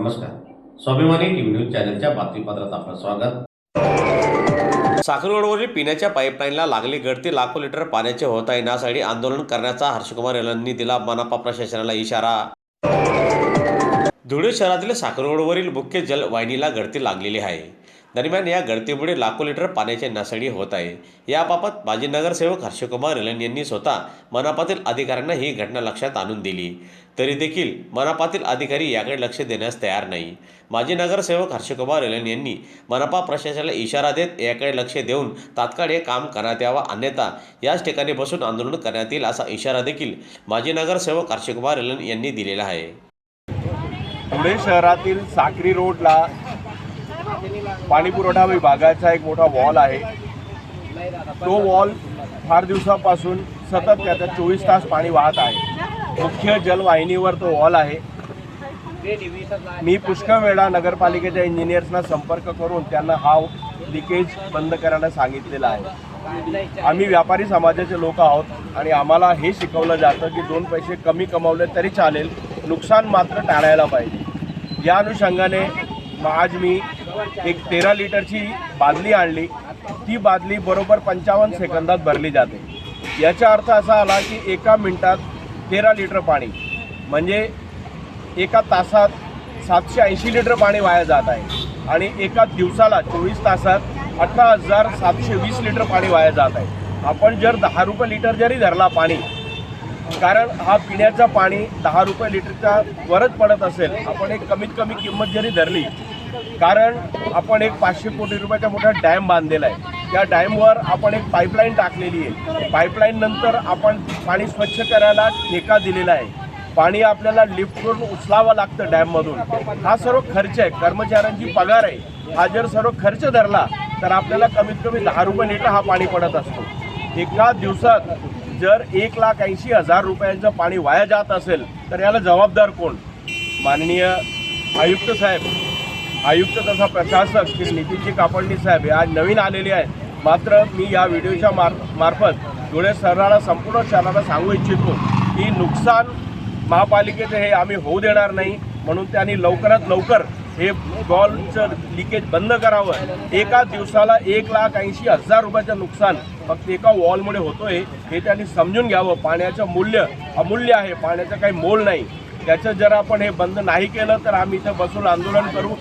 नमस्कार. स्वाभिमानी TV news चॅनलच्या बातमीपत्रात आपलं स्वागत. साखर रोडवरील पिण्याच्या पाईपलाईनला लागली गळती लाखो लिटर पाण्याचे होत आहे यासाठी आंदोलन करण्याचा हर्षकुमार यांनी दिला मनपा प्रशासनाला इशारा. धुळे शहरातील साखर रोडवरील मुख्य जलवाहिनीला गळती लागलेली आहे. दरम्यान या गळतीमुळे लाखो लिटर पाण्याची नासाडी होत आहे. याबाबत माजी नगरसेवक हर्षकुमार रिलन यांनी स्वतः मनपातील अधिकाऱ्यांना ही घटना लक्षात आणून दिली. तरी देखील मनापातील अधिकारी याकडे लक्ष देण्यास तयार नाही. माजी नगरसेवक हर्षकुमार रिलन यांनी मनपा प्रशासनाला इशारा देत याकडे लक्ष देऊन तात्काळ हे काम करण्यात यावं अन्यथा याच ठिकाणी बसून आंदोलन करण्यात येईल असा इशारा देखील माजी नगरसेवक हर्षकुमार रिलन यांनी दिलेला आहे. पुणे शहरातील साक्री रोडला पाणीपुरवठा विभागाचा एक मोठा वॉल आहे. तो वॉल फार दिवसापासून सतत त्याचा चोवीस तास पाणी वाहत आहे. मुख्य जलवाहिनीवर तो वॉल आहे. मी पुष्कळ वेळा नगरपालिकेच्या इंजिनियर्सना संपर्क करून त्यांना हा लिकेज बंद करायला सांगितलेला आहे. आम्ही व्यापारी समाजाचे लोक आहोत आणि आम्हाला हे शिकवलं जातं की दोन पैसे कमी कमावले तरी चालेल नुकसान मात्र टाळायला पाहिजे. या अनुषंगाने आज मी एक तेरा लिटरची बादली आणली. ती बादली बरोबर पंचावन्न सेकंदात भरली जाते. याचा अर्थ असा आला की एका मिनटात तेरा लिटर पाणी म्हणजे एका तासात सातशे ऐंशी लिटर पाणी वाया जात आहे. आणि एका दिवसाला चोवीस तासात अठरा हजार सातशे वीस लिटर पाणी वाया जात आहे. आपण जर दहा रुपये लिटर जरी धरला पाणी कारण हा पिण्याचा पाणी दहा रुपये लिटरच्या वरच पडत असेल आपण एक कमीत कमी किंमत जरी धरली कारण आपण एक पाचशे कोटी रुपयाचा मोठा डॅम बांधलेला आहे. त्या डॅमवर आपण एक पाईपलाईन टाकलेली आहे. पाईपलाईन नंतर आपण पाणी स्वच्छ करायला ठेका दिलेला आहे. पाणी आपल्याला लिफ्ट करून उचलावं लागतं डॅममधून. हा सर्व खर्च आहे. कर्मचाऱ्यांची पगार आहे. हा जर सर्व खर्च धरला तर आपल्याला कमीत कमी दहा रुपये लिटर हा पाणी पडत असतो. एका दिवसात जर एक लाख ऐंशी हजार रुपयांचं पाणी वाया जात असेल तर याला जबाबदार कोण? माननीय आयुक्त साहेब. आयुक्त तसा प्रशासक श्री नितीनजी कापडणी साहेब हे आज नवीन आलेले आहेत. मात्र मी या व्हिडिओच्या मार मार्फत धुळे शहराला संपूर्ण शहराला सांगू इच्छितो की नुकसान महापालिकेचं हे आम्ही होऊ देणार नाही. म्हणून त्यांनी लवकरात लवकर हे बॉलचं लिकेज बंद करावं. एका दिवसाला एक लाख ऐंशी हजार रुपयाचं नुकसान फक्त एका वॉलमुळे होतोय हे त्यांनी समजून घ्यावं. पाण्याचं मूल्य अमूल्य आहे पाण्याचं काही मोल नाही. त्याचं जर आपण हे बंद नाही केलं तर आम्ही इथं बसून आंदोलन करू.